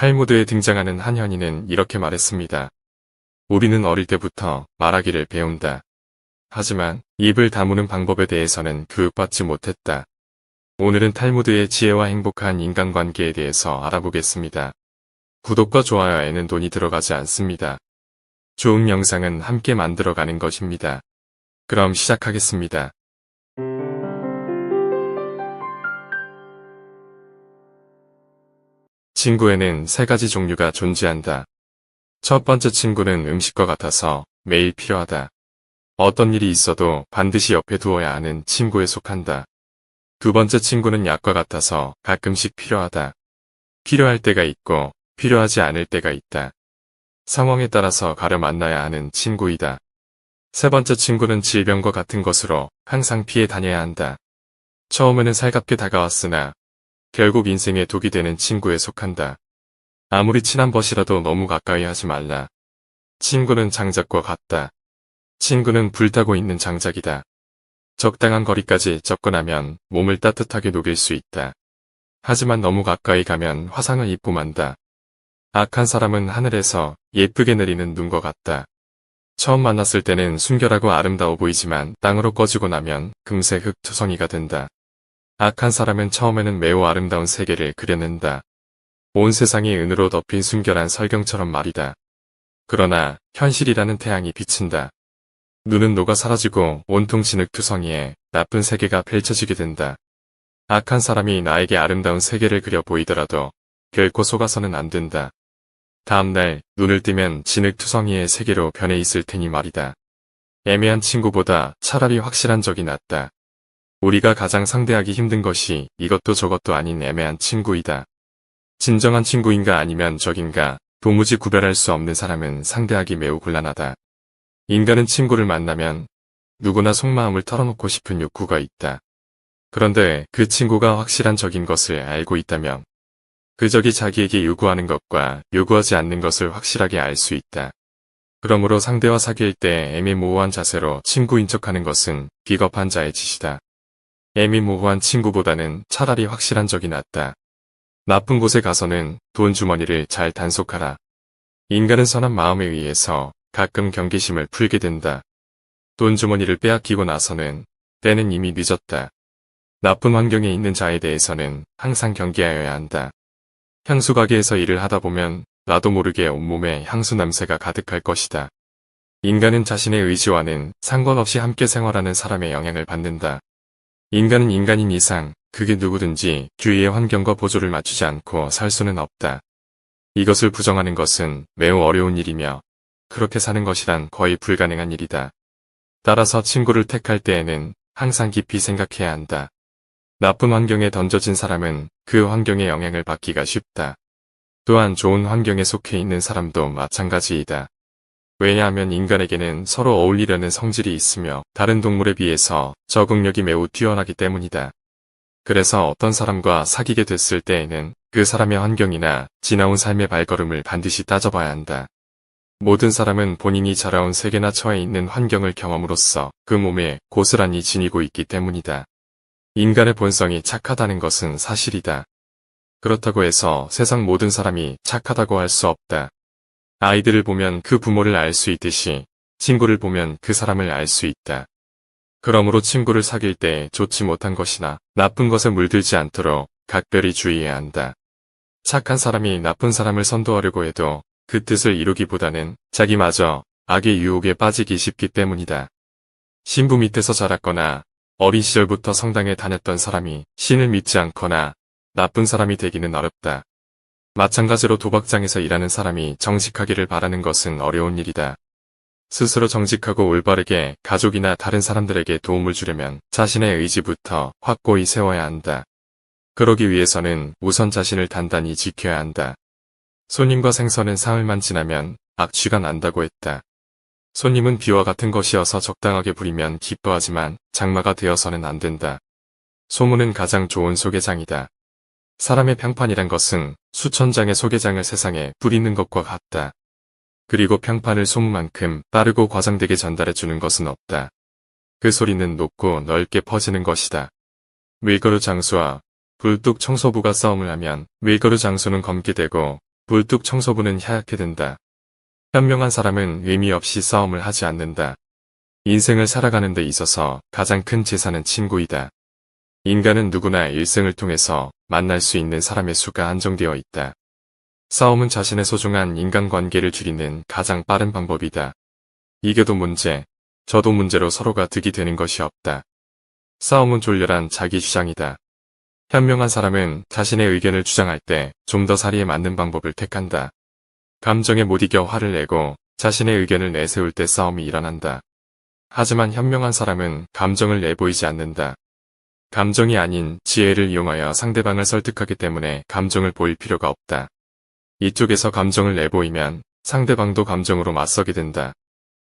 탈무드에 등장하는 한 현인은 이렇게 말했습니다. 우리는 어릴 때부터 말하기를 배운다. 하지만 입을 다무는 방법에 대해서는 교육받지 못했다. 오늘은 탈무드의 지혜와 행복한 인간관계에 대해서 알아보겠습니다. 구독과 좋아요에는 돈이 들어가지 않습니다. 좋은 영상은 함께 만들어가는 것입니다. 그럼 시작하겠습니다. 친구에는 세 가지 종류가 존재한다. 첫 번째 친구는 음식과 같아서 매일 필요하다. 어떤 일이 있어도 반드시 옆에 두어야 하는 친구에 속한다. 두 번째 친구는 약과 같아서 가끔씩 필요하다. 필요할 때가 있고 필요하지 않을 때가 있다. 상황에 따라서 가려 만나야 하는 친구이다. 세 번째 친구는 질병과 같은 것으로 항상 피해 다녀야 한다. 처음에는 살갑게 다가왔으나 결국 인생에 독이 되는 친구에 속한다. 아무리 친한 것이라도 너무 가까이 하지 말라. 친구는 장작과 같다. 친구는 불타고 있는 장작이다. 적당한 거리까지 접근하면 몸을 따뜻하게 녹일 수 있다. 하지만 너무 가까이 가면 화상을 입고 만다. 악한 사람은 하늘에서 예쁘게 내리는 눈과 같다. 처음 만났을 때는 순결하고 아름다워 보이지만 땅으로 꺼지고 나면 금세 흙투성이가 된다. 악한 사람은 처음에는 매우 아름다운 세계를 그려낸다. 온 세상이 은으로 덮인 순결한 설경처럼 말이다. 그러나 현실이라는 태양이 비친다. 눈은 녹아 사라지고 온통 진흙투성이에 나쁜 세계가 펼쳐지게 된다. 악한 사람이 나에게 아름다운 세계를 그려 보이더라도 결코 속아서는 안 된다. 다음날 눈을 뜨면 진흙투성이의 세계로 변해 있을 테니 말이다. 애매한 친구보다 차라리 확실한 적이 낫다. 우리가 가장 상대하기 힘든 것이 이것도 저것도 아닌 애매한 친구이다. 진정한 친구인가 아니면 적인가 도무지 구별할 수 없는 사람은 상대하기 매우 곤란하다. 인간은 친구를 만나면 누구나 속마음을 털어놓고 싶은 욕구가 있다. 그런데 그 친구가 확실한 적인 것을 알고 있다면 그 적이 자기에게 요구하는 것과 요구하지 않는 것을 확실하게 알 수 있다. 그러므로 상대와 사귈 때 애매모호한 자세로 친구인 척하는 것은 비겁한 자의 짓이다. 애매모호한 친구보다는 차라리 확실한 적이 낫다. 나쁜 곳에 가서는 돈 주머니를 잘 단속하라. 인간은 선한 마음에 의해서 가끔 경계심을 풀게 된다. 돈 주머니를 빼앗기고 나서는 때는 이미 늦었다. 나쁜 환경에 있는 자에 대해서는 항상 경계하여야 한다. 향수 가게에서 일을 하다 보면 나도 모르게 온몸에 향수 냄새가 가득할 것이다. 인간은 자신의 의지와는 상관없이 함께 생활하는 사람의 영향을 받는다. 인간은 인간인 이상 그게 누구든지 주위의 환경과 보조를 맞추지 않고 살 수는 없다. 이것을 부정하는 것은 매우 어려운 일이며 그렇게 사는 것이란 거의 불가능한 일이다. 따라서 친구를 택할 때에는 항상 깊이 생각해야 한다. 나쁜 환경에 던져진 사람은 그 환경의 영향을 받기가 쉽다. 또한 좋은 환경에 속해 있는 사람도 마찬가지이다. 왜냐하면 인간에게는 서로 어울리려는 성질이 있으며 다른 동물에 비해서 적응력이 매우 뛰어나기 때문이다. 그래서 어떤 사람과 사귀게 됐을 때에는 그 사람의 환경이나 지나온 삶의 발걸음을 반드시 따져봐야 한다. 모든 사람은 본인이 자라온 세계나 처해 있는 환경을 경험으로써 그 몸에 고스란히 지니고 있기 때문이다. 인간의 본성이 착하다는 것은 사실이다. 그렇다고 해서 세상 모든 사람이 착하다고 할 수 없다. 아이들을 보면 그 부모를 알 수 있듯이 친구를 보면 그 사람을 알 수 있다. 그러므로 친구를 사귈 때 좋지 못한 것이나 나쁜 것에 물들지 않도록 각별히 주의해야 한다. 착한 사람이 나쁜 사람을 선도하려고 해도 그 뜻을 이루기보다는 자기마저 악의 유혹에 빠지기 쉽기 때문이다. 신부 밑에서 자랐거나 어린 시절부터 성당에 다녔던 사람이 신을 믿지 않거나 나쁜 사람이 되기는 어렵다. 마찬가지로 도박장에서 일하는 사람이 정직하기를 바라는 것은 어려운 일이다. 스스로 정직하고 올바르게 가족이나 다른 사람들에게 도움을 주려면 자신의 의지부터 확고히 세워야 한다. 그러기 위해서는 우선 자신을 단단히 지켜야 한다. 손님과 생선은 사흘만 지나면 악취가 난다고 했다. 손님은 비와 같은 것이어서 적당하게 부리면 기뻐하지만 장마가 되어서는 안 된다. 소문은 가장 좋은 소개장이다. 사람의 평판이란 것은 수천 장의 소개장을 세상에 뿌리는 것과 같다. 그리고 평판을 소문만큼 빠르고 과장되게 전달해 주는 것은 없다. 그 소리는 높고 넓게 퍼지는 것이다. 밀가루 장수와 불뚝 청소부가 싸움을 하면 밀가루 장수는 검게 되고 불뚝 청소부는 하얗게 된다. 현명한 사람은 의미 없이 싸움을 하지 않는다. 인생을 살아가는 데 있어서 가장 큰 재산은 친구이다. 인간은 누구나 일생을 통해서 만날 수 있는 사람의 수가 한정되어 있다. 싸움은 자신의 소중한 인간관계를 줄이는 가장 빠른 방법이다. 이겨도 문제, 저도 문제로 서로가 득이 되는 것이 없다. 싸움은 졸렬한 자기 주장이다. 현명한 사람은 자신의 의견을 주장할 때 좀 더 사리에 맞는 방법을 택한다. 감정에 못 이겨 화를 내고 자신의 의견을 내세울 때 싸움이 일어난다. 하지만 현명한 사람은 감정을 내보이지 않는다. 감정이 아닌 지혜를 이용하여 상대방을 설득하기 때문에 감정을 보일 필요가 없다. 이쪽에서 감정을 내보이면 상대방도 감정으로 맞서게 된다.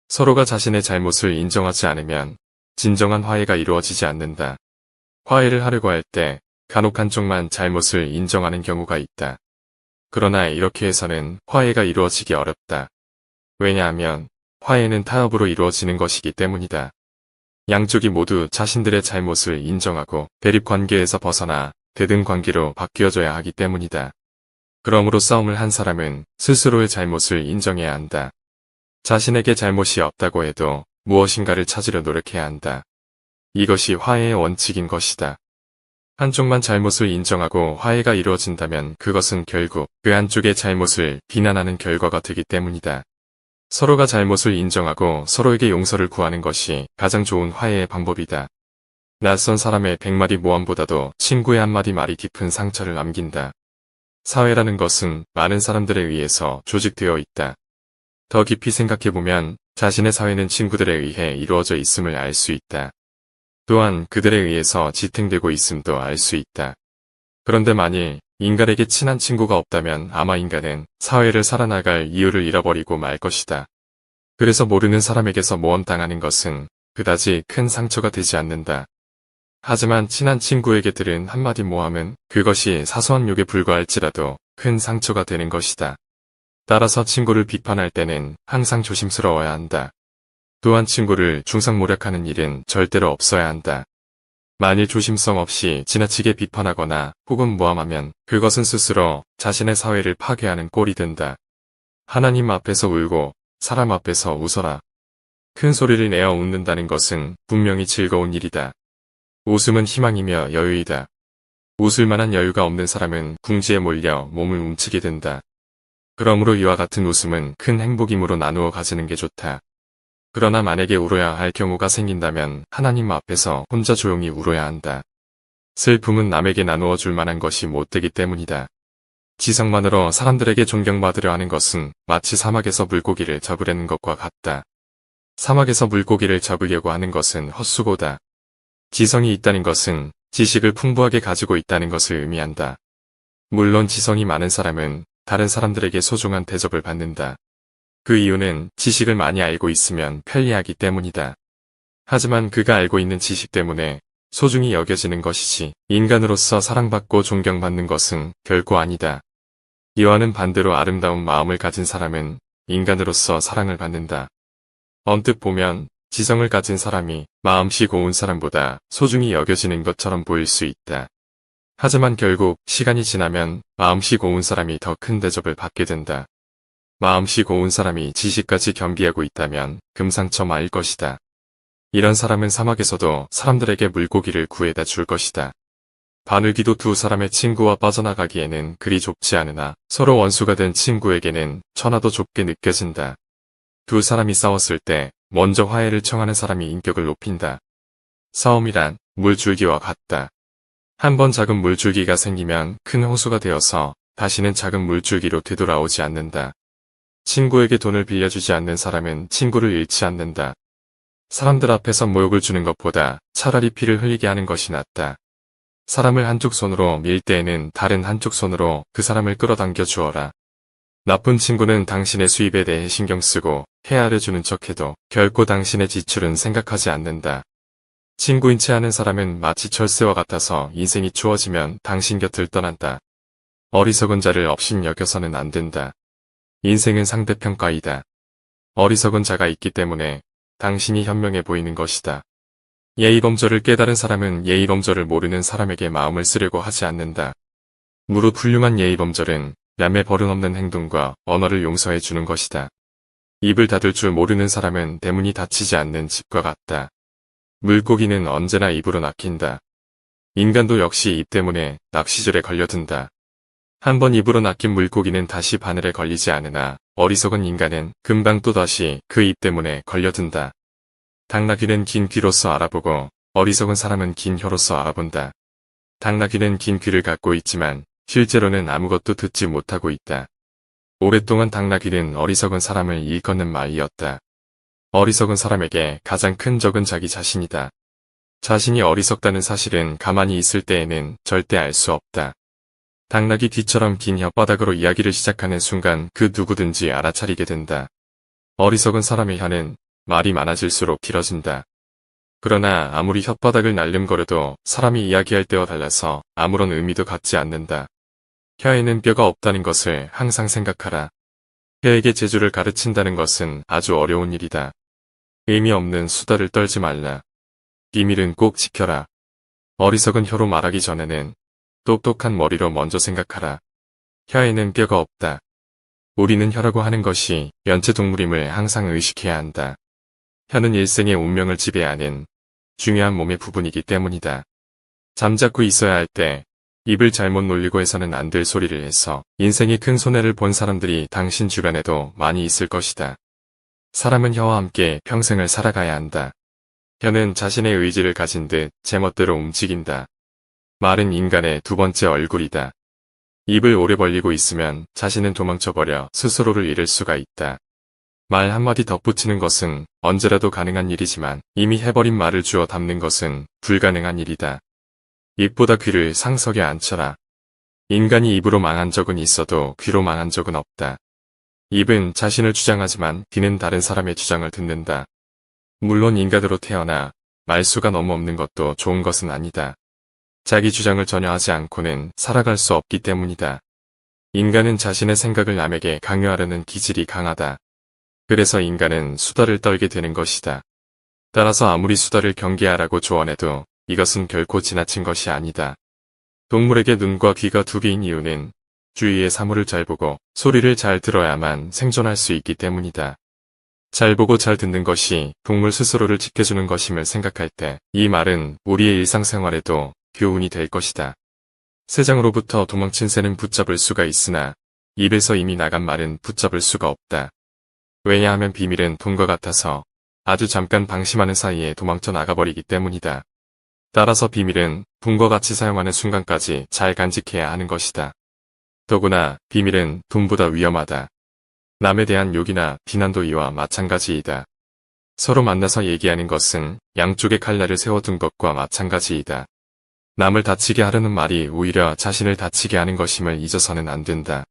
서로가 자신의 잘못을 인정하지 않으면 진정한 화해가 이루어지지 않는다. 화해를 하려고 할 때 간혹 한쪽만 잘못을 인정하는 경우가 있다. 그러나 이렇게 해서는 화해가 이루어지기 어렵다. 왜냐하면 화해는 타협으로 이루어지는 것이기 때문이다. 양쪽이 모두 자신들의 잘못을 인정하고 대립 관계에서 벗어나 대등 관계로 바뀌어져야 하기 때문이다. 그러므로 싸움을 한 사람은 스스로의 잘못을 인정해야 한다. 자신에게 잘못이 없다고 해도 무엇인가를 찾으려 노력해야 한다. 이것이 화해의 원칙인 것이다. 한쪽만 잘못을 인정하고 화해가 이루어진다면 그것은 결국 그 한쪽의 잘못을 비난하는 결과가 되기 때문이다. 서로가 잘못을 인정하고 서로에게 용서를 구하는 것이 가장 좋은 화해의 방법이다. 낯선 사람의 백마디 모함보다도 친구의 한마디 말이 깊은 상처를 남긴다. 사회라는 것은 많은 사람들에 의해서 조직되어 있다. 더 깊이 생각해보면 자신의 사회는 친구들에 의해 이루어져 있음을 알 수 있다. 또한 그들에 의해서 지탱되고 있음도 알 수 있다. 그런데 만일 인간에게 친한 친구가 없다면 아마 인간은 사회를 살아나갈 이유를 잃어버리고 말 것이다. 그래서 모르는 사람에게서 모험당하는 것은 그다지 큰 상처가 되지 않는다. 하지만 친한 친구에게 들은 한마디 모함은 그것이 사소한 욕에 불과할지라도 큰 상처가 되는 것이다. 따라서 친구를 비판할 때는 항상 조심스러워야 한다. 또한 친구를 중상모략하는 일은 절대로 없어야 한다. 만일 조심성 없이 지나치게 비판하거나 혹은 모함하면 그것은 스스로 자신의 사회를 파괴하는 꼴이 된다. 하나님 앞에서 울고 사람 앞에서 웃어라. 큰 소리를 내어 웃는다는 것은 분명히 즐거운 일이다. 웃음은 희망이며 여유이다. 웃을 만한 여유가 없는 사람은 궁지에 몰려 몸을 움츠게 된다. 그러므로 이와 같은 웃음은 큰 행복임으로 나누어 가지는 게 좋다. 그러나 만약에 울어야 할 경우가 생긴다면 하나님 앞에서 혼자 조용히 울어야 한다. 슬픔은 남에게 나누어 줄 만한 것이 못 되기 때문이다. 지성만으로 사람들에게 존경받으려 하는 것은 마치 사막에서 물고기를 잡으려는 것과 같다. 사막에서 물고기를 잡으려고 하는 것은 헛수고다. 지성이 있다는 것은 지식을 풍부하게 가지고 있다는 것을 의미한다. 물론 지성이 많은 사람은 다른 사람들에게 소중한 대접을 받는다. 그 이유는 지식을 많이 알고 있으면 편리하기 때문이다. 하지만 그가 알고 있는 지식 때문에 소중히 여겨지는 것이지 인간으로서 사랑받고 존경받는 것은 결코 아니다. 이와는 반대로 아름다운 마음을 가진 사람은 인간으로서 사랑을 받는다. 언뜻 보면 지성을 가진 사람이 마음씨 고운 사람보다 소중히 여겨지는 것처럼 보일 수 있다. 하지만 결국 시간이 지나면 마음씨 고운 사람이 더 큰 대접을 받게 된다. 마음씨 고운 사람이 지식까지 겸비하고 있다면 금상첨화일 것이다. 이런 사람은 사막에서도 사람들에게 물고기를 구해다 줄 것이다. 바늘기도 두 사람의 친구와 빠져나가기에는 그리 좁지 않으나 서로 원수가 된 친구에게는 천하도 좁게 느껴진다. 두 사람이 싸웠을 때 먼저 화해를 청하는 사람이 인격을 높인다. 싸움이란 물줄기와 같다. 한 번 작은 물줄기가 생기면 큰 홍수가 되어서 다시는 작은 물줄기로 되돌아오지 않는다. 친구에게 돈을 빌려주지 않는 사람은 친구를 잃지 않는다. 사람들 앞에서 모욕을 주는 것보다 차라리 피를 흘리게 하는 것이 낫다. 사람을 한쪽 손으로 밀 때에는 다른 한쪽 손으로 그 사람을 끌어당겨 주어라. 나쁜 친구는 당신의 수입에 대해 신경 쓰고 헤아려 주는 척해도 결코 당신의 지출은 생각하지 않는다. 친구인 채 하는 사람은 마치 철새와 같아서 인생이 추워지면 당신 곁을 떠난다. 어리석은 자를 업신 여겨서는 안 된다. 인생은 상대평가이다. 어리석은 자가 있기 때문에 당신이 현명해 보이는 것이다. 예의범절을 깨달은 사람은 예의범절을 모르는 사람에게 마음을 쓰려고 하지 않는다. 무릇 훌륭한 예의범절은 얌의 버릇없는 행동과 언어를 용서해 주는 것이다. 입을 닫을 줄 모르는 사람은 대문이 닫히지 않는 집과 같다. 물고기는 언제나 입으로 낚인다. 인간도 역시 입 때문에 낚시줄에 걸려든다. 한 번 입으로 낚인 물고기는 다시 바늘에 걸리지 않으나 어리석은 인간은 금방 또다시 그 입 때문에 걸려든다. 당나귀는 긴 귀로서 알아보고 어리석은 사람은 긴 혀로서 알아본다. 당나귀는 긴 귀를 갖고 있지만 실제로는 아무것도 듣지 못하고 있다. 오랫동안 당나귀는 어리석은 사람을 일컫는 말이었다. 어리석은 사람에게 가장 큰 적은 자기 자신이다. 자신이 어리석다는 사실은 가만히 있을 때에는 절대 알 수 없다. 당나귀 뒤처럼 긴 혓바닥으로 이야기를 시작하는 순간 그 누구든지 알아차리게 된다. 어리석은 사람의 혀는 말이 많아질수록 길어진다. 그러나 아무리 혓바닥을 날름거려도 사람이 이야기할 때와 달라서 아무런 의미도 갖지 않는다. 혀에는 뼈가 없다는 것을 항상 생각하라. 혀에게 재주를 가르친다는 것은 아주 어려운 일이다. 의미 없는 수다를 떨지 말라. 비밀은 꼭 지켜라. 어리석은 혀로 말하기 전에는 똑똑한 머리로 먼저 생각하라. 혀에는 뼈가 없다. 우리는 혀라고 하는 것이 연체동물임을 항상 의식해야 한다. 혀는 일생의 운명을 지배하는 중요한 몸의 부분이기 때문이다. 잠자고 있어야 할 때 입을 잘못 놀리고 해서는 안 될 소리를 해서 인생의 큰 손해를 본 사람들이 당신 주변에도 많이 있을 것이다. 사람은 혀와 함께 평생을 살아가야 한다. 혀는 자신의 의지를 가진 듯 제멋대로 움직인다. 말은 인간의 두 번째 얼굴이다. 입을 오래 벌리고 있으면 자신은 도망쳐버려 스스로를 잃을 수가 있다. 말 한마디 덧붙이는 것은 언제라도 가능한 일이지만 이미 해버린 말을 주워 담는 것은 불가능한 일이다. 입보다 귀를 상석에 앉혀라. 인간이 입으로 망한 적은 있어도 귀로 망한 적은 없다. 입은 자신을 주장하지만 귀는 다른 사람의 주장을 듣는다. 물론 인간으로 태어나 말수가 너무 없는 것도 좋은 것은 아니다. 자기 주장을 전혀 하지 않고는 살아갈 수 없기 때문이다. 인간은 자신의 생각을 남에게 강요하려는 기질이 강하다. 그래서 인간은 수다를 떨게 되는 것이다. 따라서 아무리 수다를 경계하라고 조언해도 이것은 결코 지나친 것이 아니다. 동물에게 눈과 귀가 두 개인 이유는 주위의 사물을 잘 보고 소리를 잘 들어야만 생존할 수 있기 때문이다. 잘 보고 잘 듣는 것이 동물 스스로를 지켜주는 것임을 생각할 때 이 말은 우리의 일상생활에도 교훈이 될 것이다. 세장으로부터 도망친 새는 붙잡을 수가 있으나 입에서 이미 나간 말은 붙잡을 수가 없다. 왜냐하면 비밀은 돈과 같아서 아주 잠깐 방심하는 사이에 도망쳐 나가버리기 때문이다. 따라서 비밀은 돈과 같이 사용하는 순간까지 잘 간직해야 하는 것이다. 더구나 비밀은 돈보다 위험하다. 남에 대한 욕이나 비난도 이와 마찬가지이다. 서로 만나서 얘기하는 것은 양쪽의 칼날을 세워둔 것과 마찬가지이다. 남을 다치게 하려는 말이 오히려 자신을 다치게 하는 것임을 잊어서는 안 된다.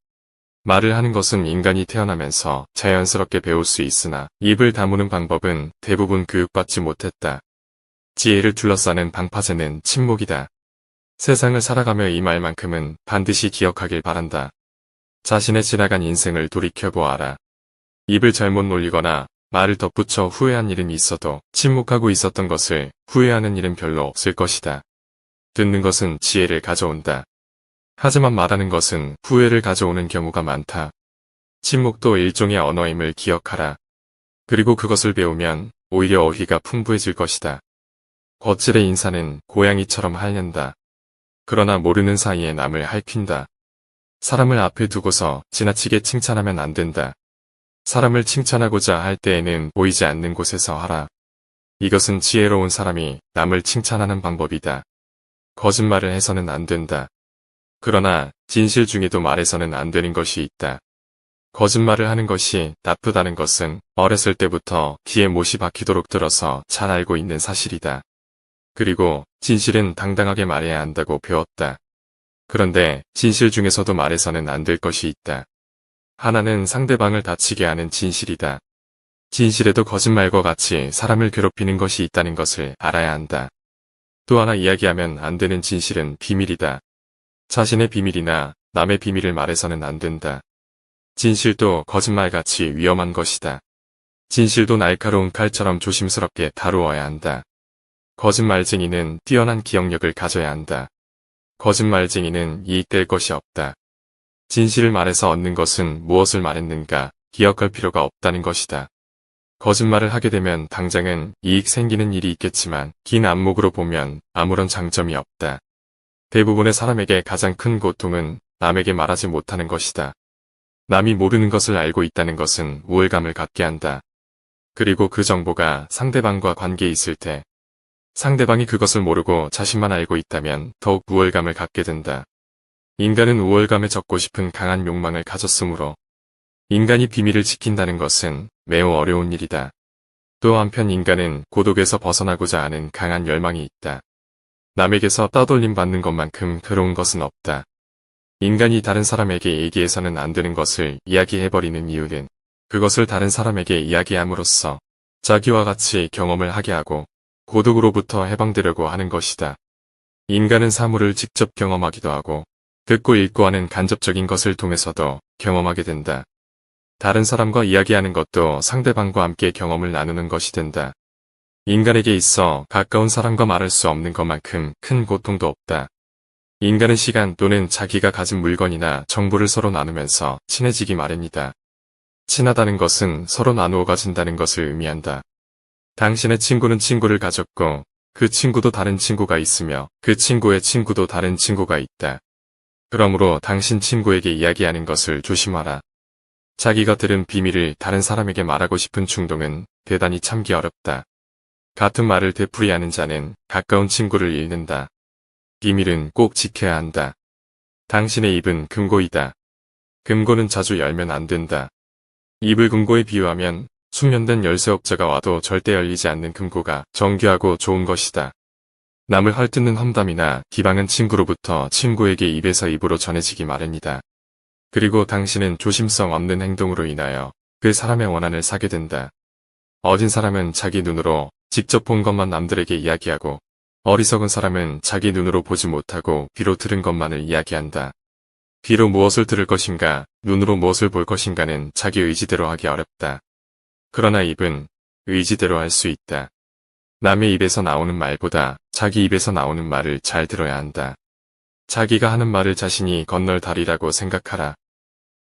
말을 하는 것은 인간이 태어나면서 자연스럽게 배울 수 있으나 입을 다무는 방법은 대부분 교육받지 못했다. 지혜를 둘러싸는 방파제는 침묵이다. 세상을 살아가며 이 말만큼은 반드시 기억하길 바란다. 자신의 지나간 인생을 돌이켜보아라. 입을 잘못 놀리거나 말을 덧붙여 후회한 일은 있어도 침묵하고 있었던 것을 후회하는 일은 별로 없을 것이다. 듣는 것은 지혜를 가져온다. 하지만 말하는 것은 후회를 가져오는 경우가 많다. 침묵도 일종의 언어임을 기억하라. 그리고 그것을 배우면 오히려 어휘가 풍부해질 것이다. 거칠의 인사는 고양이처럼 핥는다. 그러나 모르는 사이에 남을 핥힌다. 사람을 앞에 두고서 지나치게 칭찬하면 안 된다. 사람을 칭찬하고자 할 때에는 보이지 않는 곳에서 하라. 이것은 지혜로운 사람이 남을 칭찬하는 방법이다. 거짓말을 해서는 안 된다. 그러나 진실 중에도 말해서는 안 되는 것이 있다. 거짓말을 하는 것이 나쁘다는 것은 어렸을 때부터 귀에 못이 박히도록 들어서 잘 알고 있는 사실이다. 그리고 진실은 당당하게 말해야 한다고 배웠다. 그런데 진실 중에서도 말해서는 안 될 것이 있다. 하나는 상대방을 다치게 하는 진실이다. 진실에도 거짓말과 같이 사람을 괴롭히는 것이 있다는 것을 알아야 한다. 또 하나 이야기하면 안 되는 진실은 비밀이다. 자신의 비밀이나 남의 비밀을 말해서는 안 된다. 진실도 거짓말같이 위험한 것이다. 진실도 날카로운 칼처럼 조심스럽게 다루어야 한다. 거짓말쟁이는 뛰어난 기억력을 가져야 한다. 거짓말쟁이는 이익될 것이 없다. 진실을 말해서 얻는 것은 무엇을 말했는가 기억할 필요가 없다는 것이다. 거짓말을 하게 되면 당장은 이익 생기는 일이 있겠지만 긴 안목으로 보면 아무런 장점이 없다. 대부분의 사람에게 가장 큰 고통은 남에게 말하지 못하는 것이다. 남이 모르는 것을 알고 있다는 것은 우월감을 갖게 한다. 그리고 그 정보가 상대방과 관계에 있을 때 상대방이 그것을 모르고 자신만 알고 있다면 더욱 우월감을 갖게 된다. 인간은 우월감에 적고 싶은 강한 욕망을 가졌으므로 인간이 비밀을 지킨다는 것은 매우 어려운 일이다. 또 한편 인간은 고독에서 벗어나고자 하는 강한 열망이 있다. 남에게서 따돌림 받는 것만큼 괴로운 것은 없다. 인간이 다른 사람에게 얘기해서는 안 되는 것을 이야기해버리는 이유는 그것을 다른 사람에게 이야기함으로써 자기와 같이 경험을 하게 하고 고독으로부터 해방되려고 하는 것이다. 인간은 사물을 직접 경험하기도 하고 듣고 읽고 하는 간접적인 것을 통해서도 경험하게 된다. 다른 사람과 이야기하는 것도 상대방과 함께 경험을 나누는 것이 된다. 인간에게 있어 가까운 사람과 말할 수 없는 것만큼 큰 고통도 없다. 인간은 시간 또는 자기가 가진 물건이나 정보를 서로 나누면서 친해지기 마련이다. 친하다는 것은 서로 나누어 가진다는 것을 의미한다. 당신의 친구는 친구를 가졌고 그 친구도 다른 친구가 있으며 그 친구의 친구도 다른 친구가 있다. 그러므로 당신 친구에게 이야기하는 것을 조심하라. 자기가 들은 비밀을 다른 사람에게 말하고 싶은 충동은 대단히 참기 어렵다. 같은 말을 되풀이하는 자는 가까운 친구를 잃는다. 비밀은 꼭 지켜야 한다. 당신의 입은 금고이다. 금고는 자주 열면 안 된다. 입을 금고에 비유하면 숙련된 열쇠업자가 와도 절대 열리지 않는 금고가 정교하고 좋은 것이다. 남을 헐뜯는 험담이나 기방은 친구로부터 친구에게 입에서 입으로 전해지기 마련이다. 그리고 당신은 조심성 없는 행동으로 인하여 그 사람의 원한을 사게 된다. 어진 사람은 자기 눈으로 직접 본 것만 남들에게 이야기하고 어리석은 사람은 자기 눈으로 보지 못하고 귀로 들은 것만을 이야기한다. 귀로 무엇을 들을 것인가, 눈으로 무엇을 볼 것인가는 자기 의지대로 하기 어렵다. 그러나 입은 의지대로 할 수 있다. 남의 입에서 나오는 말보다 자기 입에서 나오는 말을 잘 들어야 한다. 자기가 하는 말을 자신이 건널 다리라고 생각하라.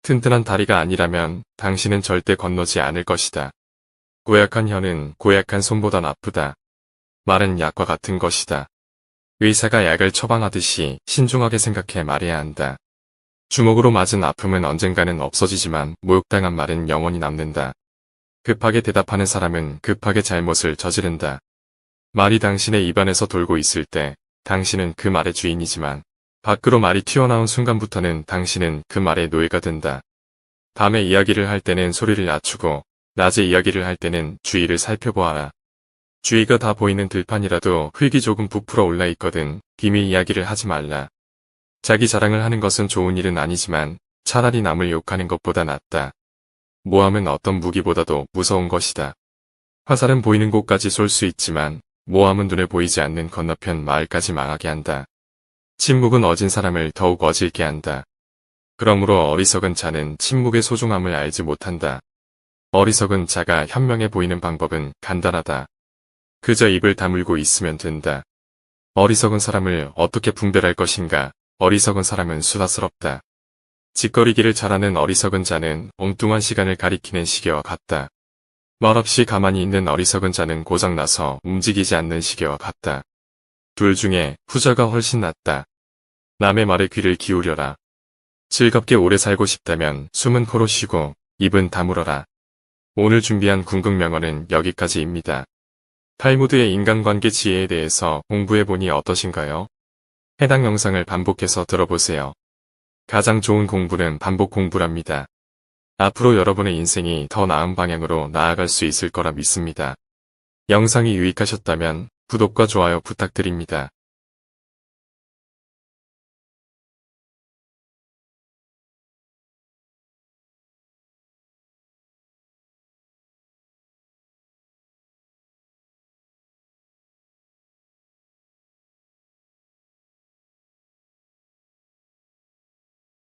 튼튼한 다리가 아니라면 당신은 절대 건너지 않을 것이다. 고약한 혀는 고약한 손보다 나쁘다. 말은 약과 같은 것이다. 의사가 약을 처방하듯이 신중하게 생각해 말해야 한다. 주먹으로 맞은 아픔은 언젠가는 없어지지만 모욕당한 말은 영원히 남는다. 급하게 대답하는 사람은 급하게 잘못을 저지른다. 말이 당신의 입안에서 돌고 있을 때 당신은 그 말의 주인이지만 밖으로 말이 튀어나온 순간부터는 당신은 그 말의 노예가 된다. 밤에 이야기를 할 때는 소리를 낮추고 낮에 이야기를 할 때는 주위를 살펴보아라. 주위가 다 보이는 들판이라도 흙이 조금 부풀어 올라 있거든 비밀 이야기를 하지 말라. 자기 자랑을 하는 것은 좋은 일은 아니지만 차라리 남을 욕하는 것보다 낫다. 모함은 어떤 무기보다도 무서운 것이다. 화살은 보이는 곳까지 쏠 수 있지만 모함은 눈에 보이지 않는 건너편 마을까지 망하게 한다. 침묵은 어진 사람을 더욱 어질게 한다. 그러므로 어리석은 자는 침묵의 소중함을 알지 못한다. 어리석은 자가 현명해 보이는 방법은 간단하다. 그저 입을 다물고 있으면 된다. 어리석은 사람을 어떻게 분별할 것인가? 어리석은 사람은 수다스럽다. 짓거리기를 잘하는 어리석은 자는 엉뚱한 시간을 가리키는 시계와 같다. 말없이 가만히 있는 어리석은 자는 고장나서 움직이지 않는 시계와 같다. 둘 중에 후자가 훨씬 낫다. 남의 말에 귀를 기울여라. 즐겁게 오래 살고 싶다면 숨은 코로 쉬고 입은 다물어라. 오늘 준비한 궁극 명언은 여기까지입니다. 탈무드의 인간관계 지혜에 대해서 공부해보니 어떠신가요? 해당 영상을 반복해서 들어보세요. 가장 좋은 공부는 반복 공부랍니다. 앞으로 여러분의 인생이 더 나은 방향으로 나아갈 수 있을 거라 믿습니다. 영상이 유익하셨다면 구독과 좋아요 부탁드립니다.